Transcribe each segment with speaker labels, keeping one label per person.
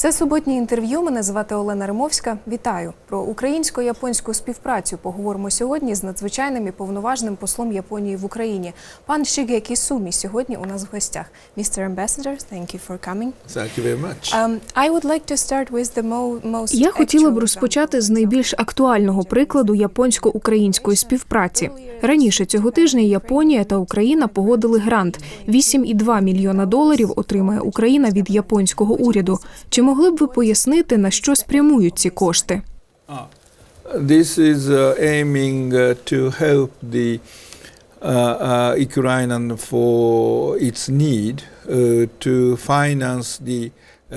Speaker 1: Це суботнє інтерв'ю. Мене звати Олена Римовська. Вітаю про українсько-японську співпрацю. Поговоримо сьогодні з надзвичайним і повноважним послом Японії в Україні. Пан Шігекі Сумі сьогодні у нас в гостях. Mr. Ambassador, thank you for coming.
Speaker 2: Thank you very much.
Speaker 1: Um, I would like to start with the most
Speaker 3: Я хотіла б розпочати з найбільш актуального прикладу японсько-української співпраці. Раніше цього тижня Японія та Україна погодили грант 8,2 мільйона доларів отримає Україна від японського уряду. Чи могли б ви пояснити на що спрямують ці кошти?
Speaker 2: This is uh, aiming uh, to help the uh, Ukrainian for its need to finance the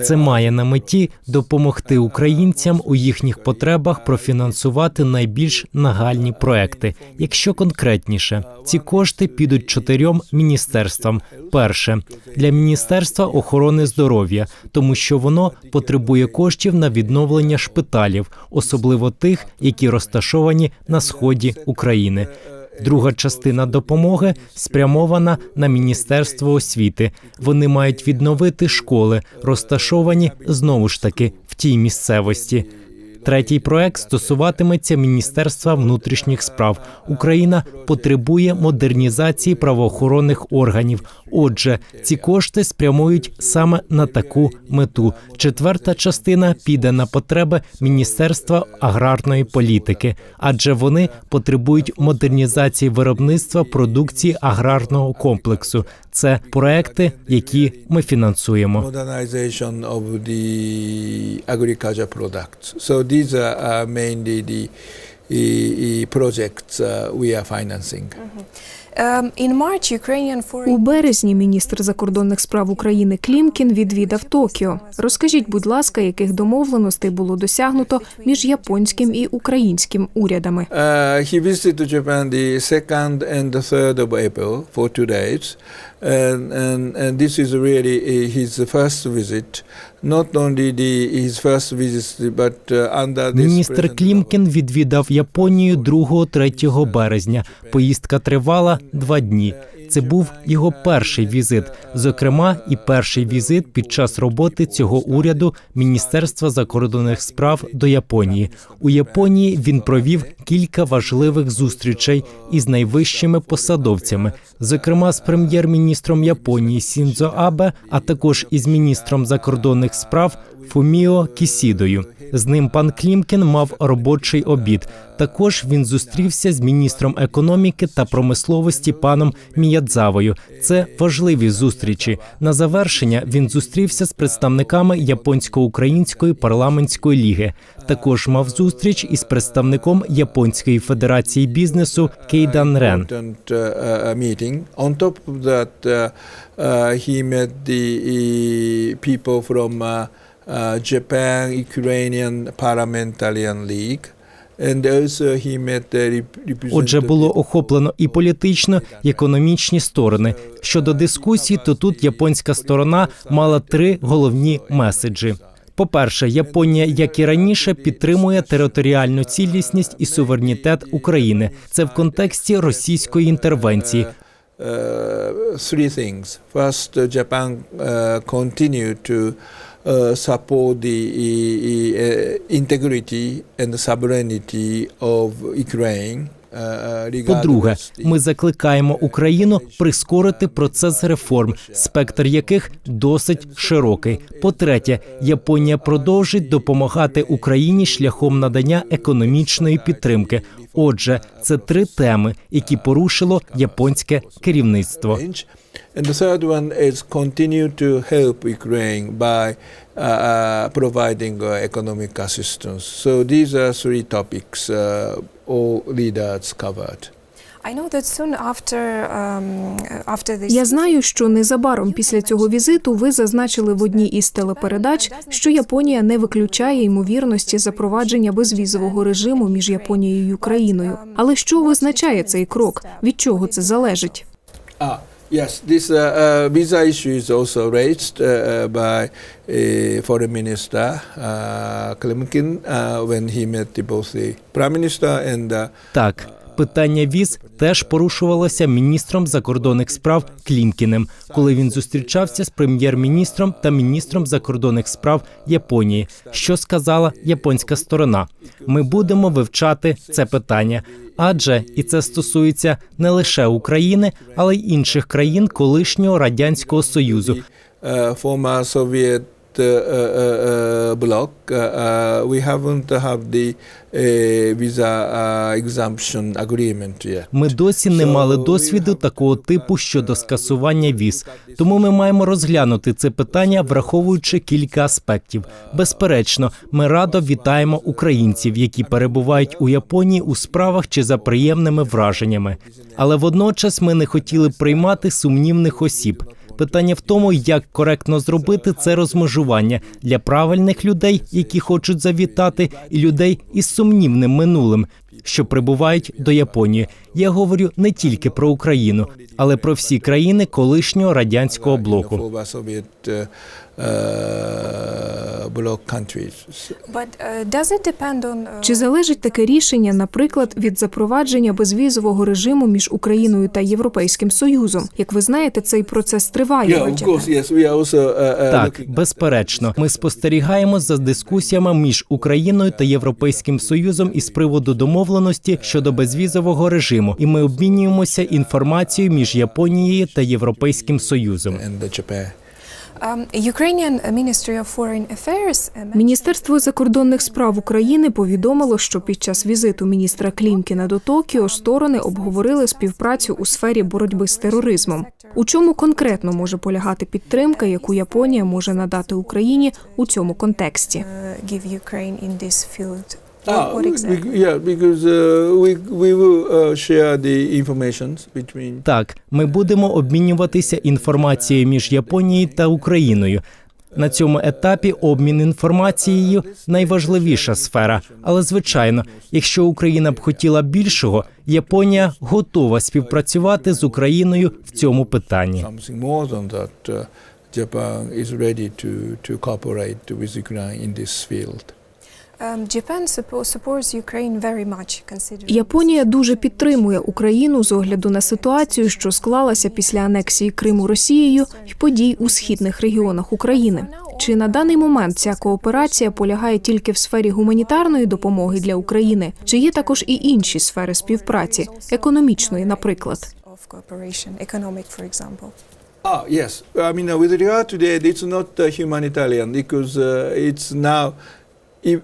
Speaker 4: Це має на меті допомогти українцям у їхніх потребах профінансувати найбільш нагальні проекти. Якщо конкретніше, ці кошти підуть чотирьом міністерствам. Перше для міністерства охорони здоров'я, тому що воно потребує коштів на відновлення шпиталів, особливо тих, які розташовані на сході України. Друга частина допомоги спрямована на міністерство освіти. Вони мають відновити школи, розташовані знову ж таки в тій місцевості. Третій проект стосуватиметься Міністерства внутрішніх справ. Україна потребує модернізації правоохоронних органів. Отже, ці кошти спрямують саме на таку мету. Четверта частина піде на потреби Міністерства аграрної політики, адже вони потребують модернізації виробництва продукції аграрного комплексу. Це проекти, які ми фінансуємо.
Speaker 2: the. So these are uh, mainly the uh, projects uh, we are financing.
Speaker 1: In March, Ukrainian foreign
Speaker 3: У березні міністр закордонних справ України Клімкін відвідав Токіо. Розкажіть, будь ласка, яких домовленостей було досягнуто між японським і українським урядами?
Speaker 2: Uh, he visited Japan the 2nd and the 3rd of April for two days. And, and, and this is really uh, his first visit. Not only the, his first visit, but uh, under this
Speaker 4: Міністр Клімкін відвідав Японію 2-3 березня. Поїздка тривала два дні. Це був його перший візит, зокрема, і перший візит під час роботи цього уряду Міністерства закордонних справ до Японії. У Японії він провів кілька важливих зустрічей із найвищими посадовцями, зокрема з прем'єр-міністром Японії Сінзо Абе, а також із міністром закордонних справ Фуміо Кісідою. З ним пан Клімкін мав робочий обід. Також він зустрівся з міністром економіки та промисловості паном Міядзавою. Це важливі зустрічі. На завершення він зустрівся з представниками японсько-української парламентської ліги. Також мав зустріч із представником Японської федерації бізнесу Кейдан Рен.
Speaker 2: uh, uh, uh, he met the people from uh, uh, Japan Ukrainian Parliamentarian League.
Speaker 4: Отже, було охоплено і політично, і економічні сторони. Щодо дискусії, то тут японська сторона мала три головні меседжі. По-перше, Японія, як і раніше, підтримує територіальну цілісність і суверенітет України. Це в контексті російської інтервенції.
Speaker 2: uh, three things. First, Japan uh, continue to uh, support the uh, integrity and sovereignty of Ukraine. uh,
Speaker 4: По-друге, ми закликаємо Україну прискорити процес реформ, спектр яких досить широкий. По-третє, Японія продовжить допомагати Україні шляхом надання економічної підтримки. Отже, це три теми, які порушило японське керівництво.
Speaker 2: And the third one is continue to help Ukraine by uh, uh, providing uh, economic assistance. So these are three topics uh, all leaders covered.
Speaker 1: I know that soon after um, after this
Speaker 3: Я знаю, що незабаром після цього візиту ви зазначили в одній із телепередач, що Японія не виключає ймовірності запровадження безвізового режиму між Японією і Україною. Але що визначає цей крок? Від чого це залежить?
Speaker 2: Ah, yes, this uh, uh, visa issue is also raised uh, uh, by uh, Foreign Minister uh, Klimkin uh, when he met the, both the Prime Minister and uh,
Speaker 4: Так, Питання віз теж порушувалося міністром закордонних справ Клімкіним, коли він зустрічався з прем'єр-міністром та міністром закордонних справ Японії. Що сказала японська сторона? Ми будемо вивчати це питання. Адже і це стосується не лише України, але й інших країн колишнього радянського союзу.
Speaker 2: uh, former Soviet uh, uh, uh, bloc, uh, uh, we haven't have the visa exemption agreement yet.
Speaker 4: Ми досі не мали досвіду такого типу щодо скасування віз. Тому ми маємо розглянути це питання, враховуючи кілька аспектів. Безперечно, ми радо вітаємо українців, які перебувають у Японії у справах чи за приємними враженнями. Але водночас ми не хотіли приймати сумнівних осіб. Питання в тому, як коректно зробити це розмежування для правильних людей, які хочуть завітати, і людей із сумнівним минулим, що прибувають до Японії. Я говорю не тільки про Україну, але про всі країни колишнього радянського блоку.
Speaker 1: On uh,
Speaker 3: Чи залежить таке рішення, наприклад, від запровадження безвізового режиму між Україною та Європейським Союзом? Як ви знаєте, цей процес триває.
Speaker 2: Uh,
Speaker 4: Так, безперечно, ми спостерігаємо за дискусіями між Україною та Європейським Союзом із приводу домовленості щодо безвізового режиму, і ми обмінюємося інформацією між Японією та Європейським Союзом.
Speaker 1: um, uh,
Speaker 3: Міністерство закордонних справ України повідомило, що під час візиту міністра Клімкіна до Токіо сторони обговорили співпрацю у сфері боротьби з тероризмом. У чому конкретно може полягати підтримка, яку Японія може надати Україні у цьому контексті?
Speaker 1: Uh?
Speaker 2: Ah,
Speaker 1: What, what exactly?
Speaker 2: we- yeah, because uh, we we will uh, share the information between
Speaker 4: Так, ми будемо обмінюватися інформацією між Японією та Україною. На цьому етапі обмін інформацією найважливіша сфера. Але звичайно, якщо Україна б хотіла більшого, Японія готова співпрацювати з Україною в цьому питанні.
Speaker 2: Uh, Japan is ready to to cooperate with Ukraine in this field.
Speaker 3: Японія дуже підтримує Україну з огляду на ситуацію, що склалася після анексії Криму Росією і подій у східних регіонах України. Чи на даний момент ця кооперація полягає тільки в сфері гуманітарної допомоги для України? Чи є також і інші сфери співпраці, економічної, наприклад?
Speaker 2: Ah, yes. I mean, uh, with regard to that, it's not uh, humanitarian because it's now if,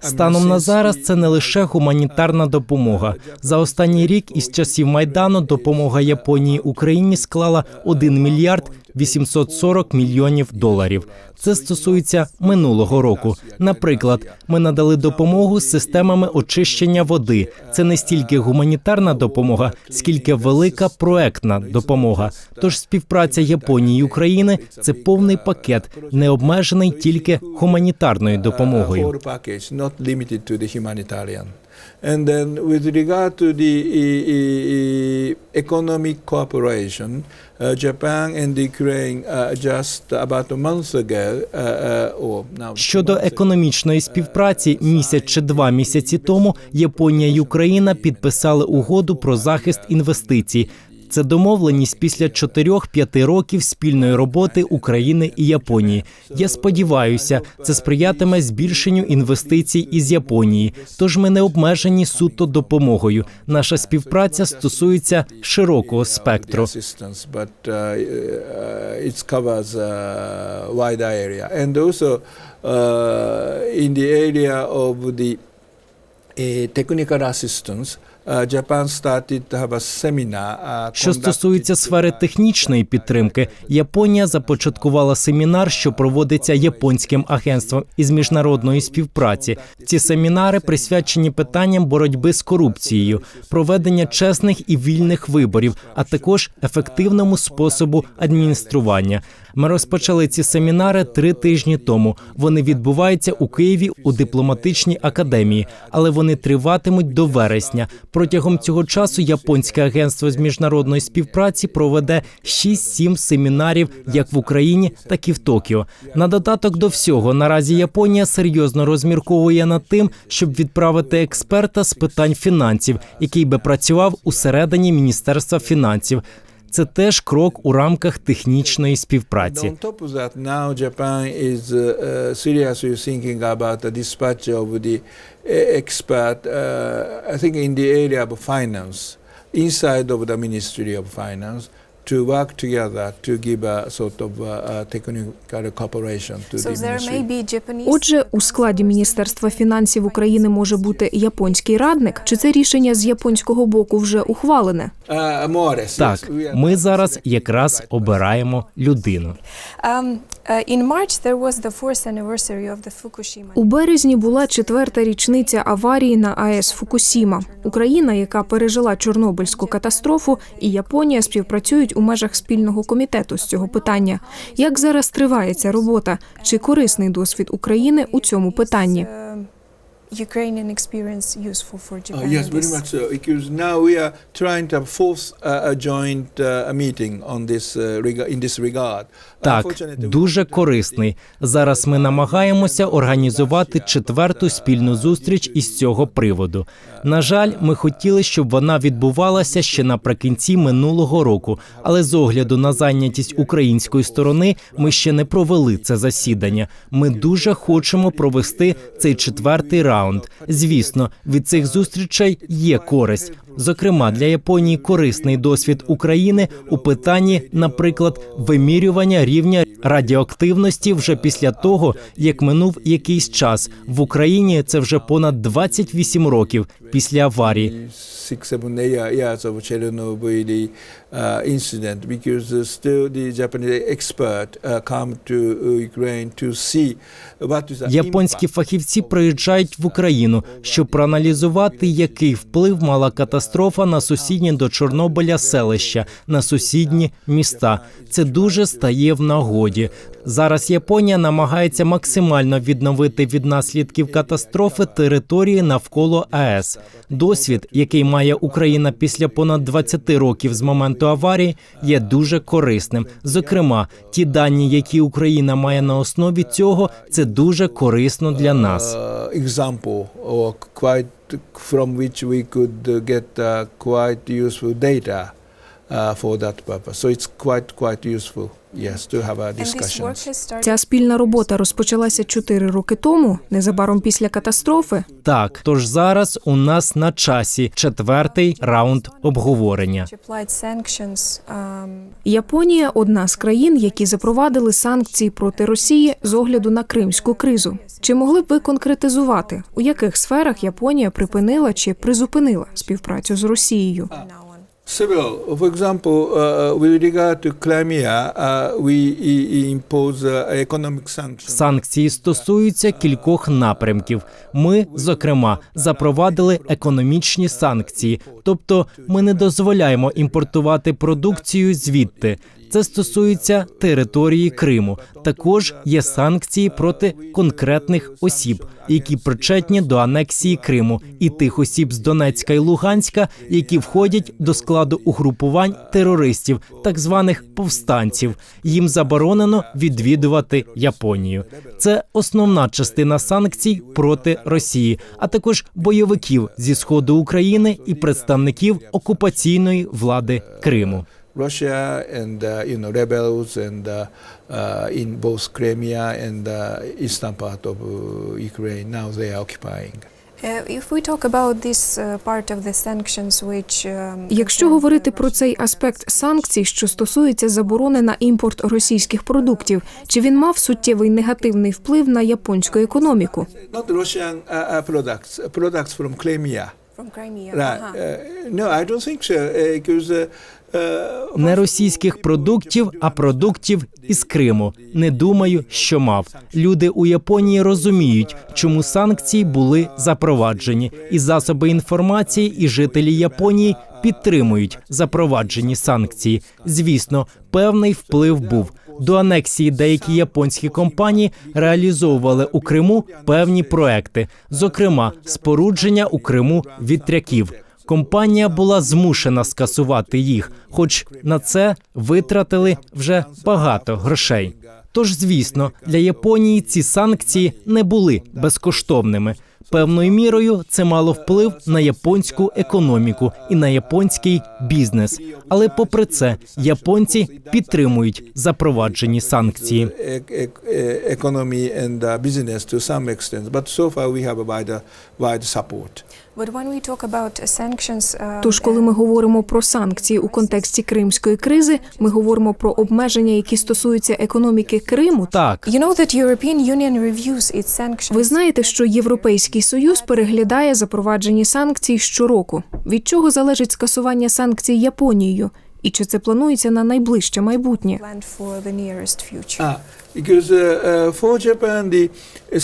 Speaker 4: Станом на зараз це не лише гуманітарна допомога. За останній рік із часів майдану допомога Японії Україні склала 1 мільярд 840 мільйонів доларів. Це стосується минулого року. Наприклад, ми надали допомогу з системами очищення води. Це не стільки гуманітарна допомога, скільки велика проектна допомога. Тож співпраця Японії і України це повний пакет, не обмежений тільки гуманітарною допомогою.
Speaker 2: And then with regard to the e- e- economic cooperation, uh, Japan and Ukraine uh, just about a month ago, uh, uh, or now
Speaker 4: Щодо економічної співпраці, місяць чи два місяці тому Японія і Україна підписали угоду про захист інвестицій. Це домовленість після 4-5 років спільної роботи України і Японії. Я сподіваюся, це сприятиме збільшенню інвестицій із Японії. Тож ми не обмежені суто допомогою. Наша співпраця стосується широкого спектру.
Speaker 2: uh, uh. And also uh, in the area of the technical assistance, Japan started to have a seminar. Uh,
Speaker 4: Що стосується сфери технічної підтримки, Японія започаткувала семінар, що проводиться японським агентством із міжнародної співпраці. Ці семінари присвячені питанням боротьби з корупцією, проведення чесних і вільних виборів, а також ефективному способу адміністрування. Ми розпочали ці семінари три тижні тому. Вони відбуваються у Києві у дипломатичній академії, але вони триватимуть до вересня. Протягом цього часу японське агентство з міжнародної співпраці проведе 6-7 семінарів як в Україні, так і в Токіо. На додаток до всього, наразі Японія серйозно розмірковує над тим, щоб відправити експерта з питань фінансів, який би працював усередині Міністерства фінансів. Це теж крок у рамках технічної співпраці.
Speaker 2: uh, uh, uh, uh, inside of the Ministry of Finance, to work together to give a sort of uh, uh, technical cooperation to
Speaker 1: So
Speaker 2: the
Speaker 1: there
Speaker 2: ministry.
Speaker 1: may be Japanese
Speaker 3: Отже, у складі Міністерства фінансів України може бути японський радник. Чи це рішення з японського боку вже ухвалене?
Speaker 2: Uh,
Speaker 4: Так, ми зараз якраз обираємо людину.
Speaker 1: Um, in March there was the fourth anniversary of the Fukushima.
Speaker 3: У березні була четверта річниця аварії на АЕС Фукусіма. Україна, яка пережила Чорнобильську катастрофу, і Японія співпрацюють у межах спільного комітету з цього питання. Як зараз триває ця робота? Чи корисний досвід України у цьому питанні?
Speaker 1: Um, Ukrainian experience useful for Japan.
Speaker 2: Uh, yes, very much so. Because now we are trying to fourth uh, a joint uh, meeting on this uh, rega- in this regard.
Speaker 4: Так, дуже корисний. Зараз ми намагаємося організувати четверту спільну зустріч із цього приводу. На жаль, ми хотіли, щоб вона відбувалася ще наприкінці минулого року, але з огляду на зайнятість української сторони ми ще не провели це засідання. Ми дуже хочемо провести цей четвертий раунд. Звісно, від цих зустрічей є користь. Зокрема, для Японії корисний досвід України у питанні, наприклад, вимірювання рівня радіоактивності вже після того, як минув якийсь час. В Україні це вже понад 28 років після аварії.
Speaker 2: Chernobyl uh, incident because uh, still the Japanese expert uh, come to uh, Ukraine to see what is
Speaker 4: Японські фахівці приїжджають в Україну, щоб проаналізувати, який вплив мала катастрофа на сусідні до Чорнобиля селища, на сусідні міста. Це дуже стає в нагоді. Зараз Японія намагається максимально відновити від наслідків катастрофи території навколо АЕС. Досвід, який має Україна після понад 20 років з моменту аварії, є дуже корисним. Зокрема, ті дані, які Україна має на основі цього, це дуже корисно для нас.
Speaker 2: example quite from which we could uh, get uh, quite useful data uh, for that purpose. So it's quite quite useful,
Speaker 3: Ця спільна робота розпочалася чотири роки тому, незабаром після катастрофи.
Speaker 4: Так, тож зараз у нас на часі четвертий раунд обговорення.
Speaker 1: Um,
Speaker 3: Японія одна з країн, які запровадили санкції проти Росії з огляду на кримську кризу. Чи могли б ви конкретизувати, у яких сферах Японія припинила чи призупинила співпрацю з Росією?
Speaker 2: Several, for example, uh, with regard to Crimea, uh, we impose uh, economic sanctions.
Speaker 4: Санкції стосуються кількох напрямків. Ми, зокрема, запровадили економічні санкції, тобто ми не дозволяємо імпортувати продукцію звідти. Це стосується території Криму. Також є санкції проти конкретних осіб, які причетні до анексії Криму, і тих осіб з Донецька і Луганська, які входять до складу угрупувань терористів, так званих повстанців. Їм заборонено відвідувати Японію. Це основна частина санкцій проти Росії, а також бойовиків зі сходу України і представників окупаційної влади Криму.
Speaker 2: Russia and uh, you know rebels and uh, uh, in both Crimea and uh, eastern part of uh, Ukraine now they are occupying.
Speaker 1: Uh, if we talk about this uh, part of the sanctions which um,
Speaker 3: Якщо говорити про цей аспект санкцій, що стосується заборони на імпорт російських продуктів, чи він мав суттєвий негативний вплив на японську економіку?
Speaker 2: Not Russian uh, uh, products, uh, products from Crimea.
Speaker 1: from Crimea.
Speaker 2: Right.
Speaker 1: Ага.
Speaker 2: Uh, no, I don't think so uh, because uh, uh,
Speaker 4: Не російських продуктів, а продуктів із Криму. Не думаю, що мав. Люди у Японії розуміють, чому санкції були запроваджені, і засоби інформації, і жителі Японії підтримують запроваджені санкції. Звісно, певний вплив був. До анексії деякі японські компанії реалізовували у Криму певні проекти, зокрема спорудження у Криму вітряків. Компанія була змушена скасувати їх, хоч на це витратили вже багато грошей. Тож, звісно, для Японії ці санкції не були безкоштовними. Певною мірою це мало вплив на японську економіку і на японський бізнес. Але, попри це, японці підтримують запроваджені санкції.
Speaker 2: uh,
Speaker 1: uh,
Speaker 3: Тож, коли ми говоримо про санкції у контексті кримської кризи, ми говоримо про обмеження, які стосуються економіки Криму.
Speaker 4: Так.
Speaker 3: Ви знаєте, що Європейський союз переглядає запроваджені санкції щороку. Від чого залежить скасування санкцій Японією, і чи це планується на найближче майбутнє?
Speaker 2: Ah, uh, uh, for Japan, the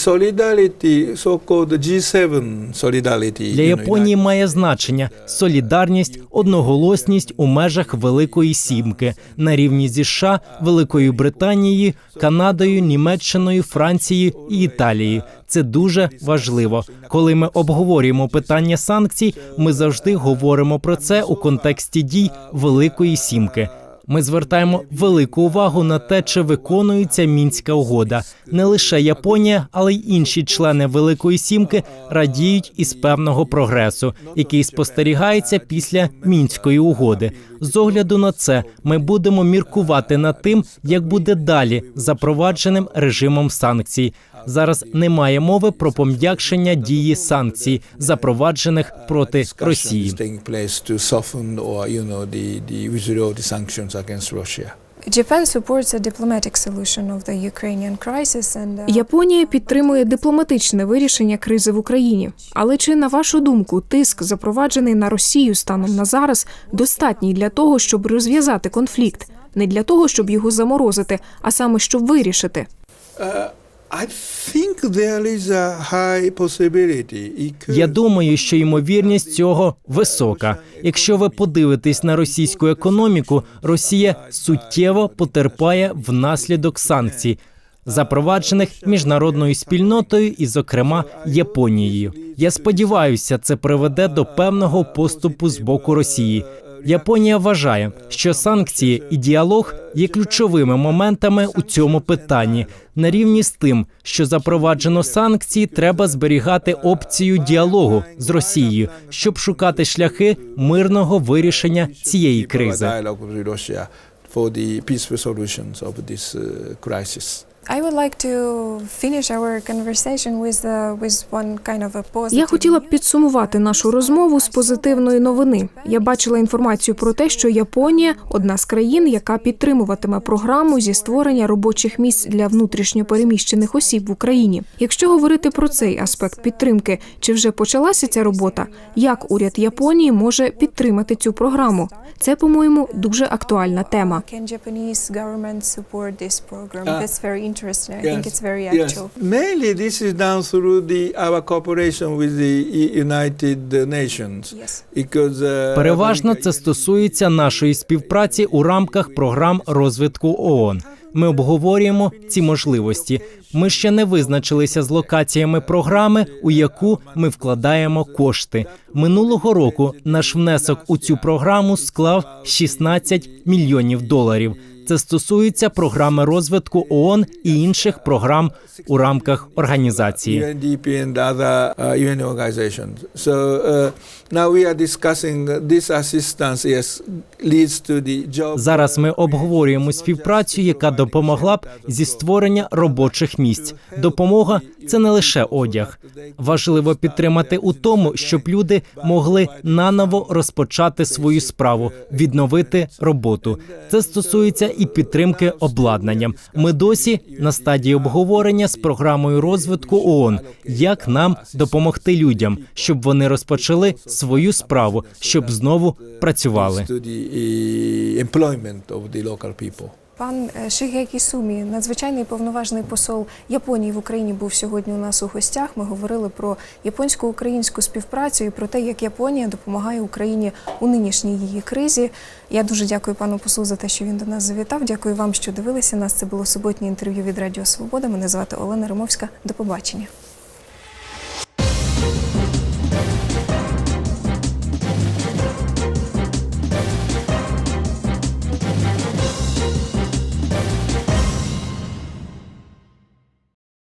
Speaker 2: solidarity, so-called G7 solidarity.
Speaker 4: для Японії має значення солідарність, одноголосність у межах Великої Сімки на рівні зі США, Великою Британією, Канадою, Німеччиною, Францією і Італією. Це дуже важливо. Коли ми обговорюємо питання санкцій, ми завжди говоримо про це у контексті дій Великої Сімки. Ми звертаємо велику увагу на те, чи виконується мінська угода. Не лише Японія, але й інші члени Великої Сімки радіють із певного прогресу, який спостерігається після мінської угоди. З огляду на це ми будемо міркувати над тим, як буде далі запровадженим режимом санкцій. Зараз немає мови про пом'якшення дії санкцій, запроваджених проти Росії.
Speaker 1: uh,
Speaker 3: Японія підтримує дипломатичне вирішення кризи в Україні. Але чи на вашу думку тиск, запроваджений на Росію станом на зараз, достатній для того, щоб розв'язати конфлікт, не для того, щоб його заморозити, а саме щоб вирішити?
Speaker 4: Я думаю, що ймовірність цього висока. Якщо ви подивитесь на російську економіку, Росія суттєво потерпає внаслідок санкцій, запроваджених міжнародною спільнотою і, зокрема, Японією. Я сподіваюся, це приведе до певного поступу з боку Росії. Японія вважає, що санкції і діалог є ключовими моментами у цьому питанні. На рівні з тим, що запроваджено санкції, треба зберігати опцію діалогу з Росією, щоб шукати шляхи мирного вирішення цієї кризи.
Speaker 2: Dialogue with Russia for the peaceful solutions of this crisis.
Speaker 1: I would like to finish our conversation with with one kind of a positive
Speaker 3: Я хотіла б підсумувати нашу розмову з позитивної новини. Я бачила інформацію про те, що Японія одна з країн, яка підтримуватиме програму зі створення робочих місць для внутрішньо переміщених осіб в Україні. Якщо говорити про цей аспект підтримки, чи вже почалася ця робота? Як уряд Японії може підтримати цю програму? Це, по-моєму, дуже актуальна тема.
Speaker 1: Can Japanese government support this program?
Speaker 2: Uh,
Speaker 1: That's very interesting. I think it's very
Speaker 2: yes. Mainly, this is done through the our cooperation with the United Nations.
Speaker 1: Yes.
Speaker 2: Because uh,
Speaker 4: Переважно це стосується нашої співпраці у рамках програм розвитку ООН. Ми обговорюємо ці можливості. Ми ще не визначилися з локаціями програми, у яку ми вкладаємо кошти. Минулого року наш внесок у цю програму склав 16 мільйонів доларів. Це стосується програми розвитку ООН і інших програм у рамках організації.
Speaker 2: Uh, uh.
Speaker 4: Зараз ми обговорюємо співпрацю, яка допомогла б зі створення робочих місць. Допомога це не лише одяг. Важливо підтримати у тому, щоб люди могли наново розпочати свою справу, відновити роботу. Це стосується і підтримки обладнанням. Ми досі на стадії обговорення з програмою розвитку ООН, як нам допомогти людям, щоб вони розпочали свою справу, щоб знову працювали.
Speaker 1: Пан е, Шигекі Сумі, надзвичайний повноважний посол Японії в Україні, був сьогодні у нас у гостях. Ми говорили про японсько-українську співпрацю і про те, як Японія допомагає Україні у нинішній її кризі. Я дуже дякую пану послу за те, що він до нас завітав. Дякую вам, що дивилися нас. Це було суботнє інтерв'ю від Радіо Свобода. Мене звати Олена Римовська. До побачення.